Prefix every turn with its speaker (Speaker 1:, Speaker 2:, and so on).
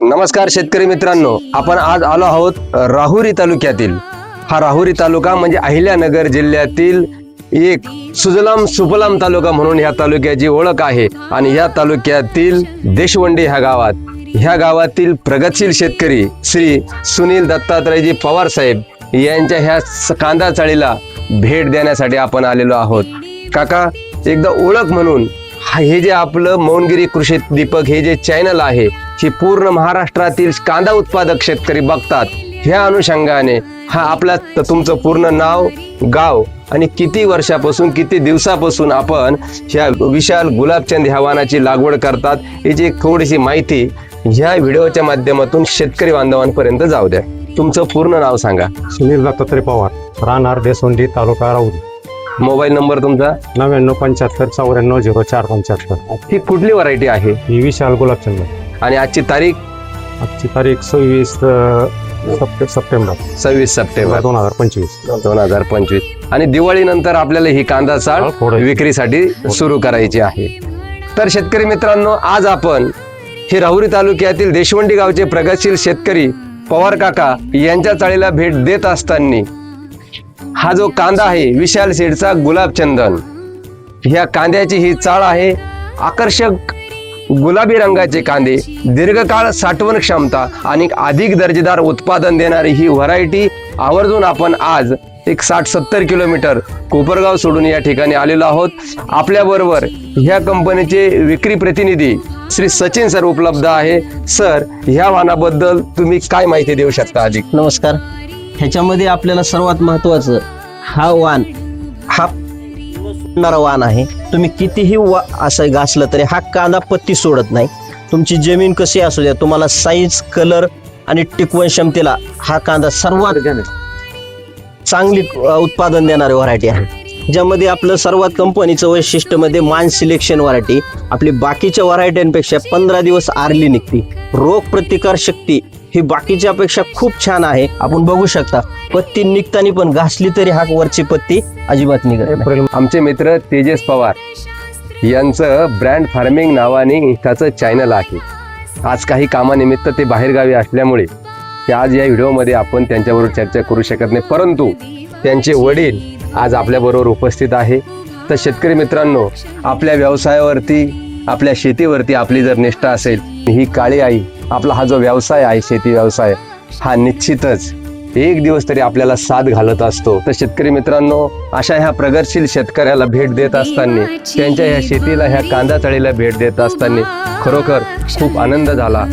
Speaker 1: नमस्कार शेतकरी मित्रांनो आपण आज आलो आहोत राहुरी तालुक्यातील. हा राहुरी तालुका म्हणजे अहिल्यानगर जिल्ह्यातील एक सुजलाम सुफलाम तालुका म्हणून ह्या तालुक्याची ओळख आहे. आणि ह्या तालुक्यातील देशवंडी ह्या गावात ह्या गावातील प्रगतशील शेतकरी श्री सुनील दत्तात्रयजी पवार साहेब यांच्या ह्या कांदा चाळीला भेट देण्यासाठी आपण आलेलो आहोत. काका एकदा ओळख म्हणून हा- हे जे आपलं मौनगिरी कृषी दीपक हे जे चॅनल आहे हे पूर्ण महाराष्ट्रातील कांदा उत्पादक शेतकरी बघतात. ह्या अनुषंगाने हा आपला तुमचं पूर्ण नाव गाव आणि किती वर्षापासून किती दिवसापासून आपण ह्या विशाल गुलाबचंद ह्या वाहनाची लागवड करतात याची थोडीशी माहिती ह्या व्हिडिओच्या माध्यमातून शेतकरी बांधवांपर्यंत जाऊ द्या. तुमचं पूर्ण नाव सांगा.
Speaker 2: सुनील दत्तात्रय पवार राहणार देसोंडी तालुका राऊरी
Speaker 1: मोबाईल नंबर तुमचा?
Speaker 2: नव्याण्णव पंच्याहत्तर चौऱ्याण्णव झिरो चार पंच्याहत्तर.
Speaker 1: ही कुठली व्हरायटी आहे?
Speaker 2: ही विशाल गुलाबचंद.
Speaker 1: आणि आजची तारीख?
Speaker 2: आजची तारीख सव्वीस अं, सप्टे- सप्टेंबर.
Speaker 1: सव्वीस सप्टेंबर.
Speaker 2: दोन हजार पंचवीस.
Speaker 1: दोन हजार पंचवीस. आणि दिवाळीनंतर आपल्याला ही कांदा चाळ
Speaker 2: फोडायची.
Speaker 1: विक्रीसाठी सुरू करायची आहे. तर शेतकरी मित्रांनो आज आपण हे राहुरी तालुक्यातील देशवंडी गावचे प्रगतशील शेतकरी पवार काका यांच्या चाळीला भेट देत असताना हा जो कांदा आहे विशाल शेडचा गुलाबचंदन ह्या कांद्याची ही चाळ आहे आकर्षक गुलाबी रंगाचे कांदे दीर्घकाळ साठवण क्षमता आणि अधिक दर्जेदार उत्पादन देणारी ही व्हरायटी आवर्जून आपण आज एक साठ सत्तर किलोमीटर कोपरगाव सोडून या ठिकाणी आलेलो आहोत. आपल्याबरोबर ह्या कंपनीचे विक्री प्रतिनिधी श्री सचिन सर उपलब्ध आहे. सर ह्या वाहनाबद्दल तुम्ही काय माहिती देऊ शकता अधिक
Speaker 3: नमस्कार. ह्याच्यामध्ये आपल्याला सर्वात महत्वाचं हा वाण हा फुटणारा वाण आहे. तुम्ही कितीही वा असं घासलं तरी हा कांदा पत्ती सोडत नाही. तुमची जमीन कशी असू द्या तुम्हाला साईज कलर आणि टिकवण क्षमतेला हा कांदा सर्वात चांगली उत्पादन देणारी व्हरायटी आहे. ज्यामध्ये आपलं सर्वात कंपनीचं वैशिष्ट्यमध्ये मान सिलेक्शन व्हरायटी आपली बाकीच्या व्हरायट्यांपेक्षा पंधरा दिवस आरली निघते. रोग प्रतिकार शक्ती ही बाकीच्यापेक्षा खूप छान आहे. आपण बघू शकता पत्ती निघताना पण घासली तरी हा वरची पत्ती अजिबात निघत
Speaker 1: आमचे मित्र तेजस पवार यांचं ब्रँड फार्मिंग नावाने त्याचं चॅनल आहे. आज काही कामानिमित्त ते बाहेरगावी असल्यामुळे ते आज या व्हिडिओमध्ये आपण त्यांच्याबरोबर चर्चा करू शकत नाही. परंतु त्यांचे वडील आज आपल्याबरोबर उपस्थित आहे. तर शेतकरी मित्रांनो आपल्या व्यवसायावरती आपल्या शेतीवरती आपली जर निष्ठा असेल ही काळी आई आपला हा जो व्यवसाय आहे शेती व्यवसाय हा निश्चितच एक दिवस तरी आपल्याला साथ घालत असतो. तर शेतकरी मित्रांनो अशा ह्या प्रगतशील शेतकऱ्याला भेट देत असताना त्यांच्या ह्या शेतीला ह्या कांदा तळीला भेट देत असताना खरोखर खूप आनंद झाला.